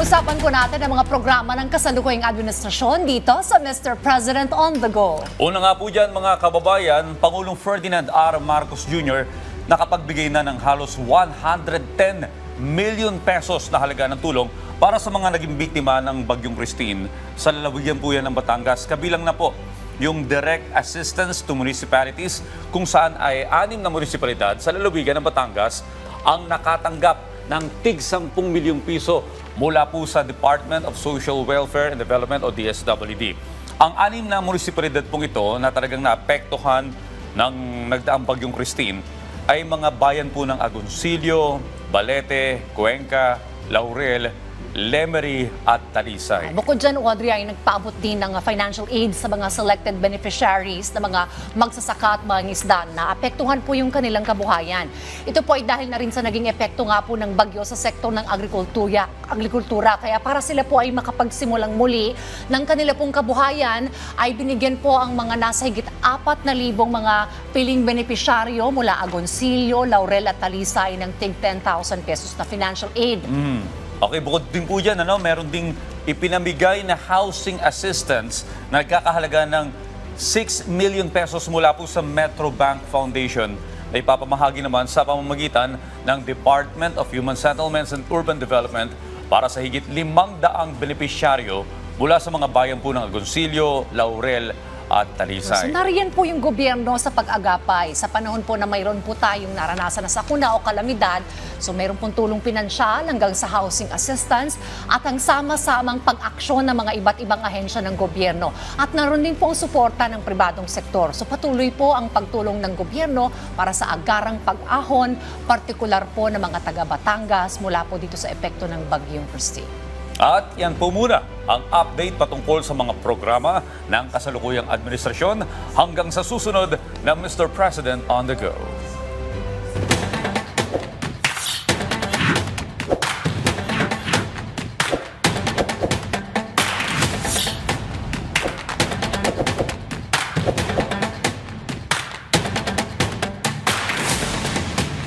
Pag-uusapan po natin ang mga programa ng kasalukuyang administrasyon dito sa Mr. President on the Go. Una nga po dyan mga kababayan, Pangulong Ferdinand R. Marcos Jr. nakapagbigay na ng halos 110 million pesos na halaga ng tulong para sa mga naging biktima ng Bagyong Christine sa lalawigan po yan ng Batangas. Kabilang na po yung direct assistance to municipalities kung saan ay anim na munisipalidad sa lalawigan ng Batangas ang nakatanggap ng tig 10 milyong piso mula po sa Department of Social Welfare and Development o DSWD. Ang anim na munisipalidad pong ito na talagang naapektuhan ng nagdaang bagyong Christine ay mga bayan po ng Agoncillo, Balete, Cuenca, Laurel, Lemery at Talisay. Bukod dyan, Audrey, ay nagpaabot din ng financial aid sa mga selected beneficiaries na mga magsasaka at mga isda na apektuhan po yung kanilang kabuhayan. Ito po ay dahil na rin sa naging epekto nga po ng bagyo sa sektor ng agrikultura. agrikultura. Kaya para sila po ay makapagsimulang muli ng kanila pong kabuhayan, ay binigyan po ang mga nasa higit apat na libong mga piling beneficiaryo mula Agoncillo, Laurel at Talisay ng tig 10,000 pesos na financial aid. Mm. Okay, bukod din po dyan, ano, meron ding ipinamigay na housing assistance. Na nagkakahalaga ng 6 million pesos mula po sa Metro Bank Foundation. Na ipapamahagi naman sa pamamagitan ng Department of Human Settlements and Urban Development para sa higit limang daang benepisyaryo mula sa mga bayan po ng Agoncillo, Laurel at So Talisay. nariyan po yung gobyerno sa pag-agapay. Sa panahon po na mayroon po tayong naranasan na sakuna o kalamidad, so mayroon pong tulong pinansyal hanggang sa housing assistance at ang sama-samang pag-aksyon ng mga iba't ibang ahensya ng gobyerno. At naroon din po ang suporta ng pribadong sektor. So patuloy po ang pagtulong ng gobyerno para sa agarang pag-ahon, partikular po ng mga taga Batangas mula po dito sa epekto ng Bagyong Christine. At yan po muna ang update patungkol sa mga programa ng kasalukuyang administrasyon hanggang sa susunod na Mr. President on the Go.